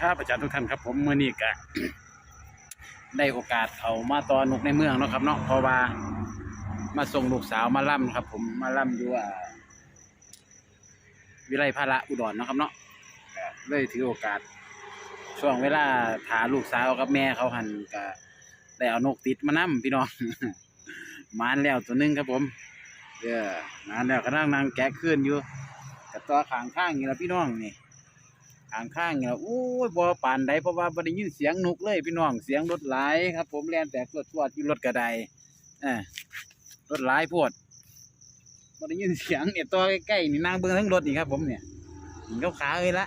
ครับอาจารย์ทุกท่านครับผมเมื่อนี้กะได้โอกาสเอามาตอนนกในเมืองเนาะครับเนาะเพราะว่ามาส่งลูกสาวมาล่ำครับ ผมมาล่ำอยู่วิไลพระอุดรเนาะครับเนาะเลยถือโอกาส ช่วงเวลาถาลูกสาวกับแม่เขาหันก็ได้เอานกติดมานํพี่น้องมานแล้วตัวนึงครับผมเด้อมานแล้วก็นั่งนั่งแกะขึ้นอยู่กับตัวขางข้างนี่ละพี่น้องนี่ ข้างข้างเนี่ยโอ้ยบอปานใดเพราะว่าบ่ได้ยินเสียงนกเลยพี่น้องเสียงรถหลายครับ ผมแลนแต่สวดสวดอยู่รถกระไดเออรถหลายพวดบ่ได้ยินเสียงเนี่ยตัวใกล้ๆนี่นั่งเบิ่งทั้งรถนี่ครับ ผมเนี่ยหินเขาขาเลยละ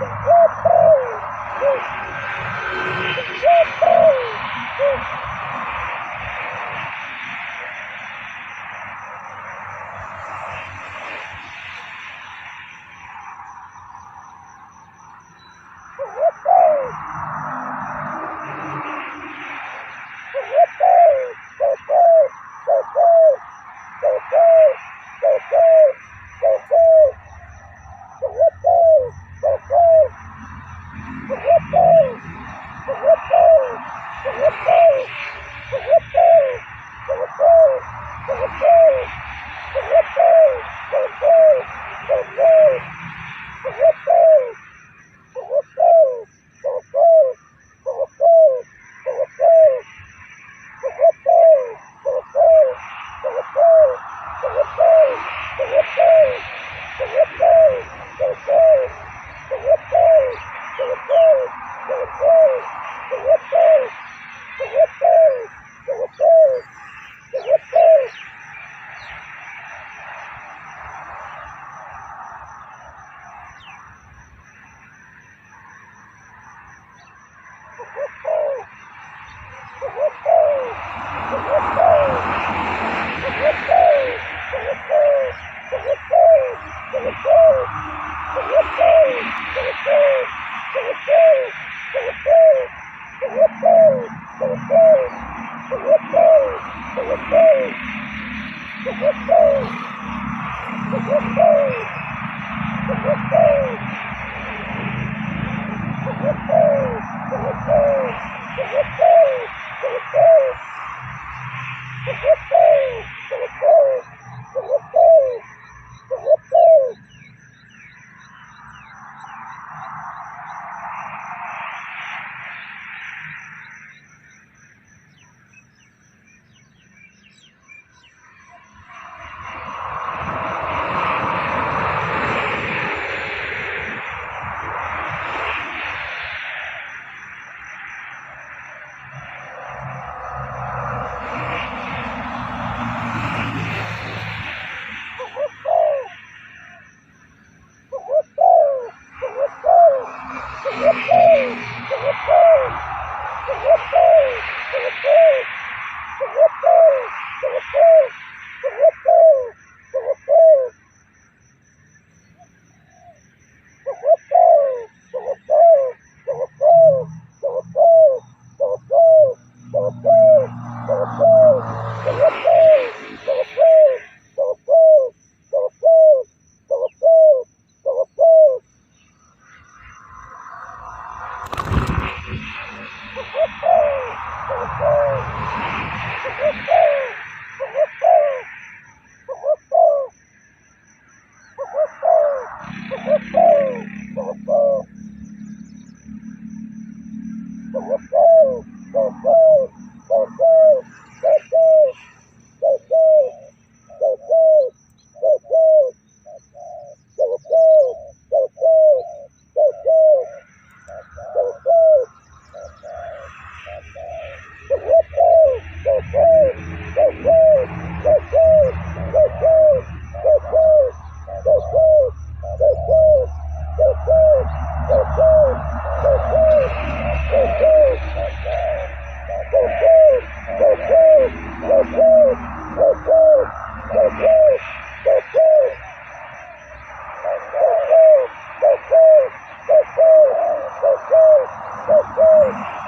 นั่ ง Woo-hoo-hoo!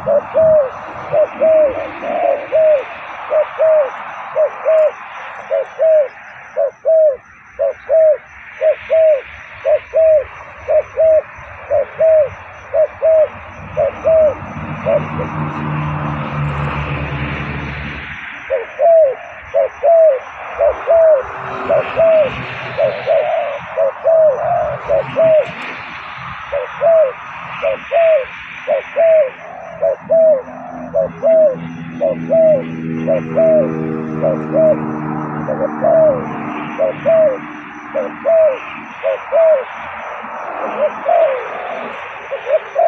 Let's go! Thank you.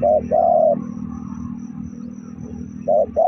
Bye-bye. Bye-bye.